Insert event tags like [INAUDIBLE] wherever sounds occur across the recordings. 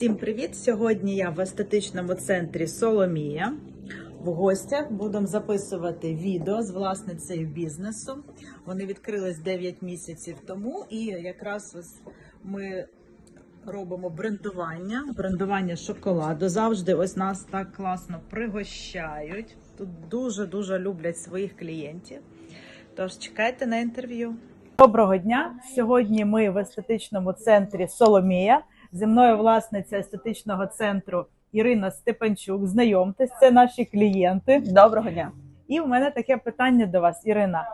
Всім привіт! Сьогодні я в естетичному центрі Соломія. В гостях будемо записувати відео з власницею бізнесу. Вони відкрились 9 місяців тому, і якраз ми робимо брендування, брендування шоколаду. Завжди ось нас так класно пригощають. Тут дуже дуже люблять своїх клієнтів. Тож чекайте на інтерв'ю. Доброго дня! Сьогодні ми в естетичному центрі Соломія. Зі мною власниця естетичного центру Ірина Степанчук. Знайомтесь, це наші клієнти. Доброго дня. І в мене таке питання до вас, Ірина.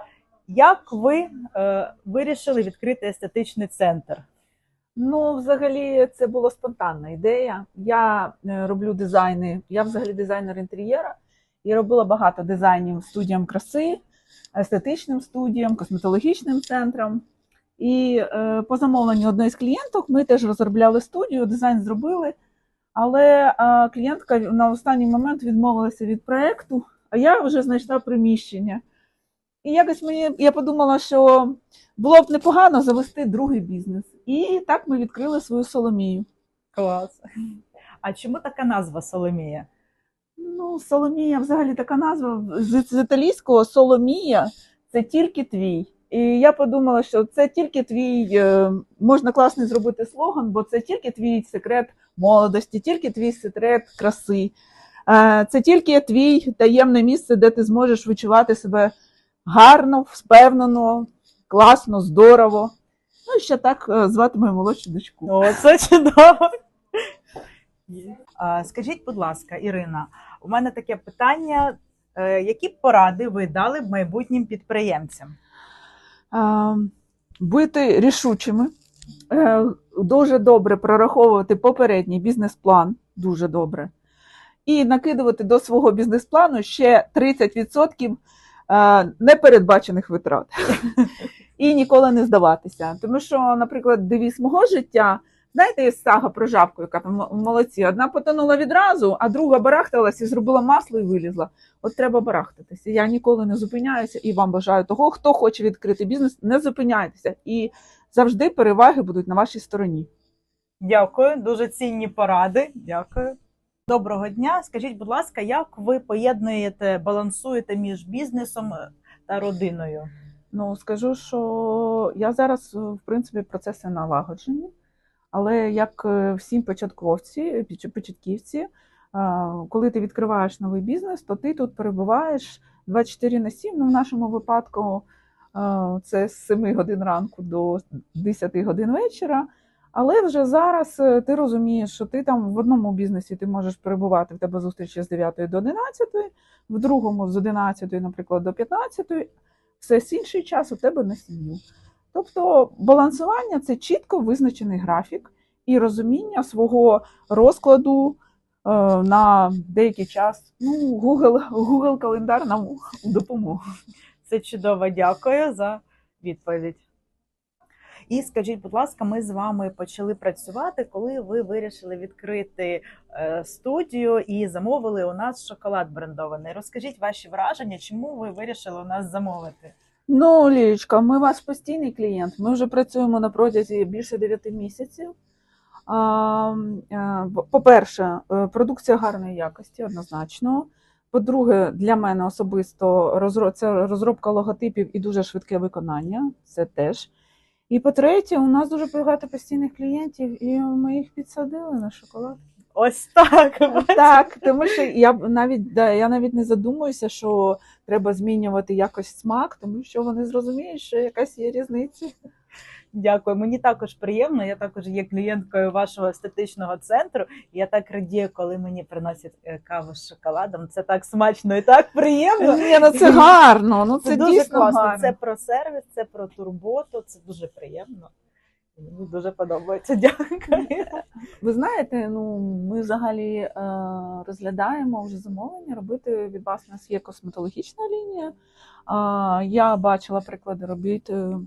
Як ви е, вирішили відкрити естетичний центр? Ну, взагалі, це була спонтанна ідея. Я е, роблю дизайни. Я взагалі дизайнер інтер'єра і робила багато дизайнів студіям краси, естетичним студіям, косметологічним центрам. І е, по замовленню одної з клієнток ми теж розробляли студію, дизайн зробили. Але е, клієнтка на останній момент відмовилася від проекту, а я вже знайшла приміщення. І якось мені я подумала, що було б непогано завести другий бізнес. І так ми відкрили свою Соломію. Клас. А чому така назва Соломія? Ну, Соломія, взагалі така назва з, з італійського Соломія це тільки твій. І я подумала, що це тільки твій, е, можна класний зробити слоган, бо це тільки твій секрет молодості, тільки твій секрет краси. Е, Це тільки твій таємне місце, де ти зможеш відчувати себе гарно, впевнено, класно, здорово. Ну і ще так е, звати мою молодшу дочку. О, це чудово. Скажіть, будь ласка, Ірина, у мене таке питання: які поради ви дали б майбутнім підприємцям? Бути рішучими, е, дуже добре прораховувати попередній бізнес-план, дуже добре. І накидувати до свого бізнес-плану ще 30% е, непередбачених витрат. [LAUGHS] І ніколи не здаватися. Тому що, наприклад, девіз мого життя, знаєте, є сага про жабку, яка там молодці. Одна потонула відразу, а друга барахталась і зробила масло і вилізла. От треба барахтатися. Я ніколи не зупиняюся і вам бажаю того, хто хоче відкрити бізнес, не зупиняйтеся. І завжди переваги будуть на вашій стороні. Дякую, дуже цінні поради. Дякую. Доброго дня. Скажіть, будь ласка, як ви поєднуєте, балансуєте між бізнесом та родиною? Ну, скажу, що я зараз, в принципі, процеси налагоджені, але як е, всі початковці, початківці, е, коли ти відкриваєш новий бізнес, то ти тут перебуваєш 24 на 7. Ну, в нашому випадку е, це з 7 годин ранку до 10 годин вечора. Але вже зараз ти розумієш, що ти там в одному бізнесі ти можеш перебувати в тебе зустрічі з 9 до 11, в другому з 11, наприклад, до 15, все інший час у тебе на сім'ю. Тобто балансування це чітко визначений графік і розуміння свого розкладу е, на деякий час. Ну, Google, Google календар нам у допомогу. Це чудово, дякую за відповідь. І скажіть, будь ласка, ми з вами почали працювати, коли ви вирішили відкрити е, студію і замовили у нас шоколад брендований. Розкажіть ваші враження, чому ви вирішили у нас замовити? Ну, Лілічка, ми ваш постійний клієнт. Ми вже працюємо на протязі більше 9 місяців. По-перше, е, продукція гарної якості, однозначно. По-друге, для мене особисто це розробка логотипів і дуже швидке виконання. Це теж. І по-третє, у нас дуже багато постійних клієнтів, і ми їх підсадили на шоколад. Ось так. Так, тому що я навіть да, я навіть не задумуюся, що треба змінювати якось смак, тому що вони зрозуміють, що якась є різниця. Дякую. Мені також приємно. Я також є клієнткою вашого естетичного центру. І я так радію, коли мені приносять е, каву з шоколадом. Це так смачно і так приємно. Ні, ну це гарно. Ну це, Це дуже дійсно класно. гарно. Це про сервіс, це про турботу. Це дуже приємно. Мені дуже подобається. Дякую. Ви знаєте, ну ми взагалі е, розглядаємо вже замовлення робити від вас. У нас є косметологічна лінія. Я бачила приклади робіт е,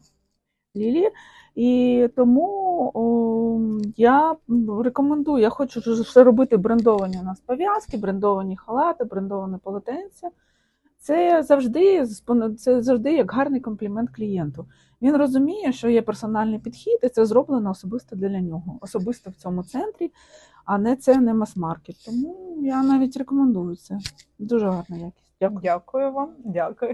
Лілі, і тому о, я рекомендую. Я хочу все робити брендовані у нас пов'язки, брендовані халати, брендоване полотенце. Це завжди це завжди як гарний комплімент клієнту. Він розуміє, що є персональний підхід, і це зроблено особисто для нього, особисто в цьому центрі, а не це не мас-маркет. Тому я навіть рекомендую це. Дуже гарна якість. Дякую. Дякую вам, дякую.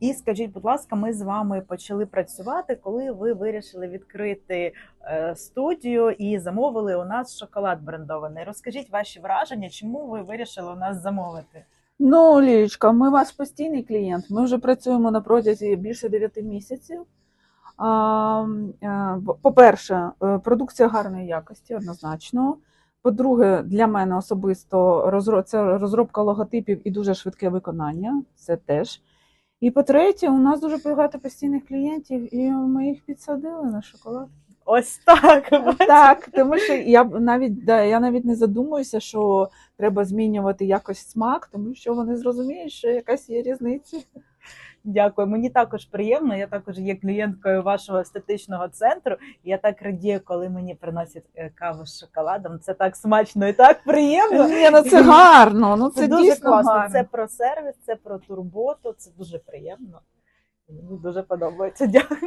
І скажіть, будь ласка, ми з вами почали працювати, коли ви вирішили відкрити е, студію і замовили у нас шоколад брендований. Розкажіть ваші враження, чому ви вирішили у нас замовити? Ну, Лілічка, ми ваш постійний клієнт. Ми вже працюємо на протязі більше 9 місяців. Е, По-перше, е, продукція гарної якості, однозначно. По-друге, для мене особисто це розробка логотипів і дуже швидке виконання. Це теж. І по-третє, у нас дуже багато постійних клієнтів, і ми їх підсадили на шоколад. Ось так. Так, тому що я навіть да, я навіть не задумуюся, що треба змінювати якось смак, тому що вони зрозуміють, що якась є різниця. Дякую. Мені також приємно. Я також є клієнткою вашого естетичного центру. Я так радію, коли мені приносять е, каву з шоколадом. Це так смачно і так приємно. Ні, ну це гарно. Ну це, Це дуже дійсно класно. гарно. Це про сервіс, це про турботу. Це дуже приємно. Мені дуже подобається. Дякую.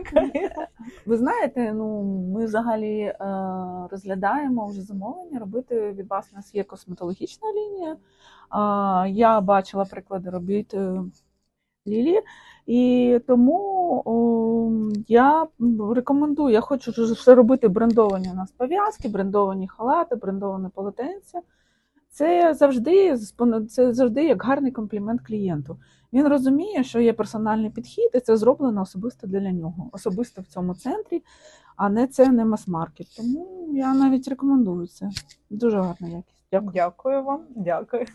Ви знаєте, ну ми взагалі е, розглядаємо вже замовлення робити від вас. У нас є косметологічна лінія. Е, я бачила приклади робіт е, Лілі, і тому о, я рекомендую. Я хочу ж все робити брендовані у нас пов'язки, брендовані халати, брендоване полотенце. Це завжди це завжди як гарний комплімент клієнту. Він розуміє, що є персональний підхід, і це зроблено особисто для нього, особисто в цьому центрі, а не це не мас-маркет. Тому я навіть рекомендую це. Дуже гарна якість. Дякую. Дякую вам. Дякую.